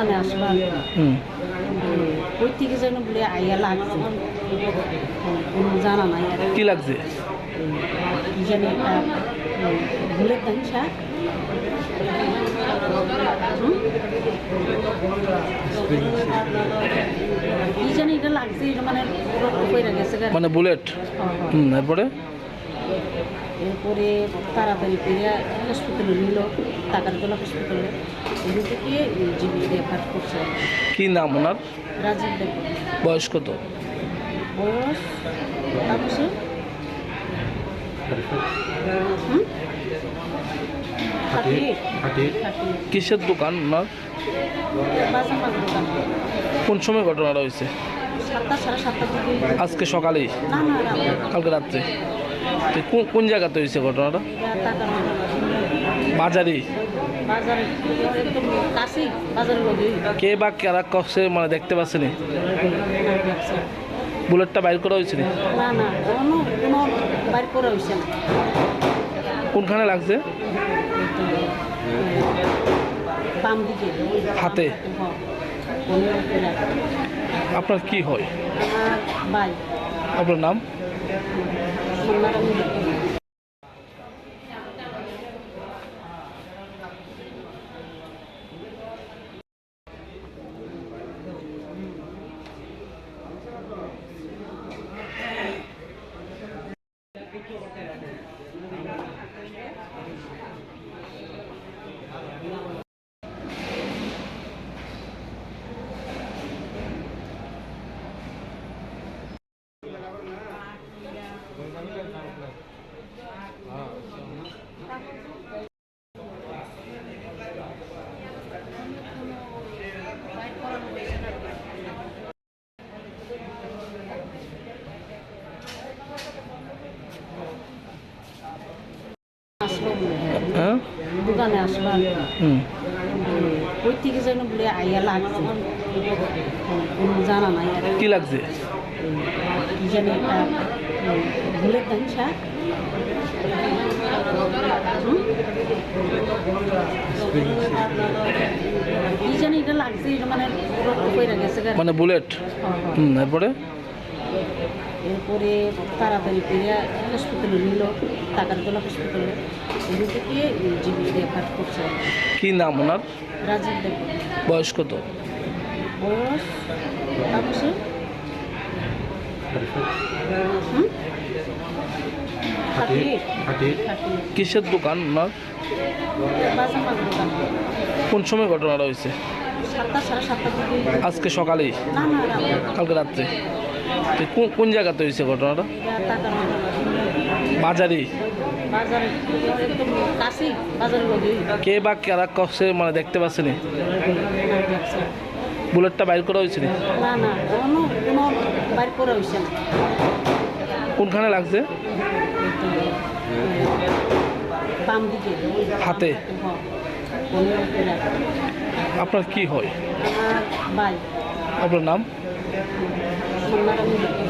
দোকানে আসলো আর কি। ওই থেকে যেন বলে আইয়া লাগছে। কোনো জানা নাই কি লাগছে? জানি একটা ভুলের দাম শাক কি জানি এটা লাগছে মানে গেছে মানে বুলেট? হ্যাঁ, হ্যাঁ। হুম এরপরে? এরপরে তাড়াতাড়ি করে হসপিটালে নিল টাকার তোলা হসপিটালে ওখান থেকে জিবি রেফার করছে। কি নাম ওনার? রাজীব দেব। বয়স কত? বয়স তাপসে। কিসের দোকান ওনার? কোন সময় ঘটনাটা হয়েছে? আজকে সকালেই? না না রাতে। কালকে রাত্রে? কোন কোন জায়গাতে হয়েছে ঘটনাটা? বাজারে। কে বা কারা কষে মানে দেখতে পাচ্ছেনি? বুলেটটা বাইর করা হয়েছে কোনখানে লাগছে? হাতে। আপনার কি হয়? আপনার নাম? 정말 দোকানে আসলো আর কি। হুম ওই থেকে যেন বলে আইয়া লাগছে। জানা নাই কি লাগছে? কি জানি একটা ভুলের দাম শাক হুম? কি জানি এটা লাগছে মানে রক্ত গেছে মানে বুলেট? হ্যাঁ। হুম এরপরে? এরপরে তাড়াতাড়ি করে হসপিটালে নিল টাকার তোলা হসপিটালে থেকে জিবি রেফার করছে। কি নাম ওনার? রাজীব দেব। বয়স কত? বয়স তাপসে। কিসের দোকান ওনার? কোন সময় ঘটনাটা হয়েছে? আজকে সকালেই? না না রাতে। কালকে রাত্রে? কোন- কোন জায়গাতে হয়েছে ঘটনাটা? বাজারে। কে বা কারা কষে মানে দেখতে পাচ্ছেনি? বুলেটটা বাইর করা হয়েছে না? না কোনো কোনো বাইর করে হয়েছে না কোনখানে লাগছে? হাতে। আপনার কি হয়? আপনার নাম? mamá.